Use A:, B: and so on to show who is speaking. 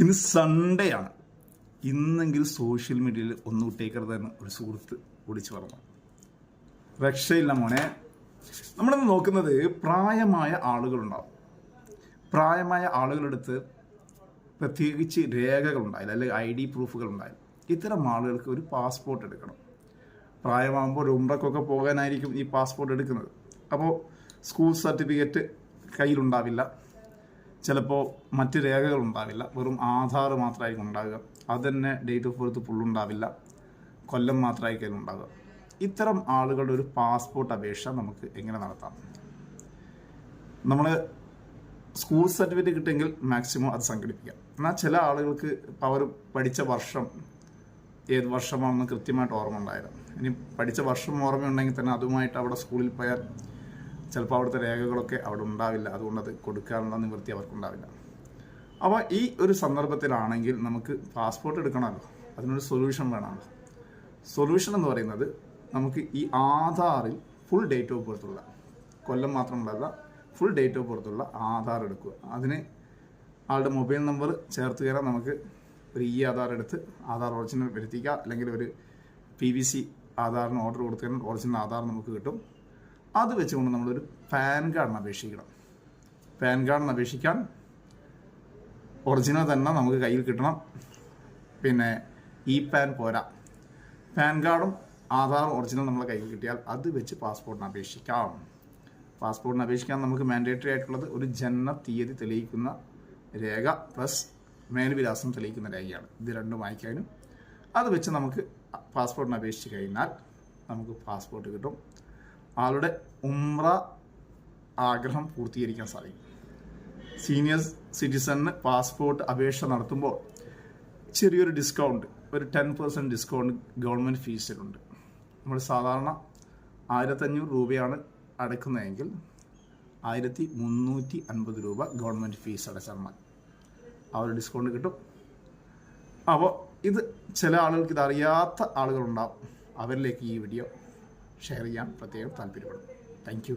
A: ഇന്ന് സൺഡേ ആണ്. ഇന്നെങ്കിലും സോഷ്യൽ മീഡിയയിൽ ഒന്ന് വിട്ടേക്കരുതെന്ന് ഒരു സുഹൃത്ത് വിളിച്ചു പറഞ്ഞു. രക്ഷയില്ല മോനെ. നമ്മളിന്ന് നോക്കുന്നത് പ്രായമായ ആളുകളുണ്ടാവും. പ്രായമായ ആളുകളെടുത്ത് പ്രത്യേകിച്ച് രേഖകളുണ്ടായില്ല അല്ലെങ്കിൽ ഐ ഡി പ്രൂഫുകൾ ഉണ്ടായില്ല ഇത്തരം ആളുകൾക്ക് ഒരു പാസ്പോർട്ട് എടുക്കണം. പ്രായമാകുമ്പോൾ ഉംറക്കൊക്കെ പോകാനായിരിക്കും ഈ പാസ്പോർട്ട് എടുക്കുന്നത്. അപ്പോൾ സ്കൂൾ സർട്ടിഫിക്കറ്റ് കയ്യിലുണ്ടാവില്ല. ചിലപ്പോൾ മറ്റ് രേഖകൾ ഉണ്ടാവില്ല വെറും ആധാർ മാത്രമായിരിക്കും ഉണ്ടാവുക. അത് തന്നെ ഡേറ്റ് ഓഫ് ബർത്ത് ഫുള്ളുണ്ടാവില്ല കൊല്ലം മാത്രമായിരിക്കും ഉണ്ടാവുക. ഇത്തരം ആളുകളുടെ ഒരു പാസ്പോർട്ട് അപേക്ഷ നമുക്ക് എങ്ങനെ നടത്താം? നമ്മൾ സ്കൂൾ സർട്ടിഫിക്കറ്റ് കിട്ടിയെങ്കിൽ മാക്സിമം അത് സംഘടിപ്പിക്കാം. എന്നാൽ ചില ആളുകൾക്ക് അവർ പഠിച്ച വർഷം ഏത് വർഷമാണെന്ന് കൃത്യമായിട്ട് ഓർമ്മ ഉണ്ടായിരുന്നു ഇനി പഠിച്ച വർഷം ഓർമ്മയുണ്ടെങ്കിൽ തന്നെ അതുമായിട്ട് അവിടെ സ്കൂളിൽ പോയാൽ ചിലപ്പോൾ അവിടുത്തെ രേഖകളൊക്കെ അവിടെ ഉണ്ടാവില്ല. അതുകൊണ്ട് അത് കൊടുക്കാനുള്ള നിവൃത്തി അവർക്കുണ്ടാവില്ല. അപ്പോൾ ഈ ഒരു സന്ദർഭത്തിലാണെങ്കിൽ നമുക്ക് പാസ്പോർട്ട് എടുക്കണമല്ലോ. അതിനൊരു സൊല്യൂഷൻ വേണമല്ലോ. സൊല്യൂഷൻ എന്ന് പറയുന്നത് നമുക്ക് ഈ ആധാറിൽ ഫുൾ ഡേറ്റ് ഓഫ് ബർത്തുള്ള കൊല്ലം മാത്രമുള്ളതല്ല ഫുൾ ഡേറ്റ് ഓഫ് ബർത്തുള്ള ആധാർ എടുക്കുക. അതിന് ആളുടെ മൊബൈൽ നമ്പർ ചേർത്ത് കയറാൻ നമുക്ക് ഒരു ഇ ആധാർ എടുത്ത് ആധാർ ഒറിജിനൽ വരുത്തിക്കുക അല്ലെങ്കിൽ ഒരു പി വി സി ആധാറിന് ഓർഡർ കൊടുത്തു കഴിഞ്ഞാൽ ഒറിജിനൽ ആധാർ നമുക്ക് കിട്ടും. അത് വെച്ചുകൊണ്ട് നമ്മളൊരു പാൻ കാർഡിന് അപേക്ഷിക്കണം. പാൻ കാർഡിന് അപേക്ഷിക്കാൻ ഒറിജിനൽ തന്നെ നമുക്ക് കയ്യിൽ കിട്ടണം. പിന്നെ ഇ പാൻ പോരാ. പാൻ കാർഡും ആധാർ ഒറിജിനൽ നമ്മളെ കയ്യിൽ കിട്ടിയാൽ അത് വെച്ച് പാസ്പോർട്ടിന് അപേക്ഷിക്കാം. പാസ്പോർട്ടിന് അപേക്ഷിക്കാൻ നമുക്ക് മാൻഡേറ്ററി ആയിട്ടുള്ളത് ഒരു ജനന തീയതി തെളിയിക്കുന്ന രേഖ പ്ലസ് മേൽവിലാസം തെളിയിക്കുന്ന രേഖയാണ്. ഇത് രണ്ടും വായിക്കാനും. അത് വെച്ച് നമുക്ക് പാസ്പോർട്ടിന് അപേക്ഷിച്ച് കഴിഞ്ഞാൽ നമുക്ക് പാസ്പോർട്ട് കിട്ടും. ആളുടെ ഉമ്ര ആഗ്രഹം പൂർത്തീകരിക്കാൻ സാധിക്കും. സീനിയർ സിറ്റിസണിന് പാസ്പോർട്ട് അപേക്ഷ നടത്തുമ്പോൾ ചെറിയൊരു ഡിസ്കൗണ്ട് ഒരു ടെൻ പെർസെന്റ് ഡിസ്കൗണ്ട് ഗവൺമെന്റ് ഫീസിലുണ്ട് നമ്മൾ സാധാരണ ആയിരത്തഞ്ഞൂറ് രൂപയാണ് അടയ്ക്കുന്നതെങ്കിൽ ആയിരത്തി മുന്നൂറ്റി അൻപത് രൂപ ഗവൺമെന്റ് ഫീസ് അടച്ചാൽ മതി. ആ ഒരു ഡിസ്കൗണ്ട് കിട്ടും. അപ്പോൾ ഇത് ചില ആളുകൾക്ക് ഇത് അറിയാത്ത ആളുകളുണ്ടാവും. അവരിലേക്ക് ഈ വീഡിയോ ഷെയർ ചെയ്യാൻ പ്രത്യേകം താല്പര്യപ്പെടും താങ്ക്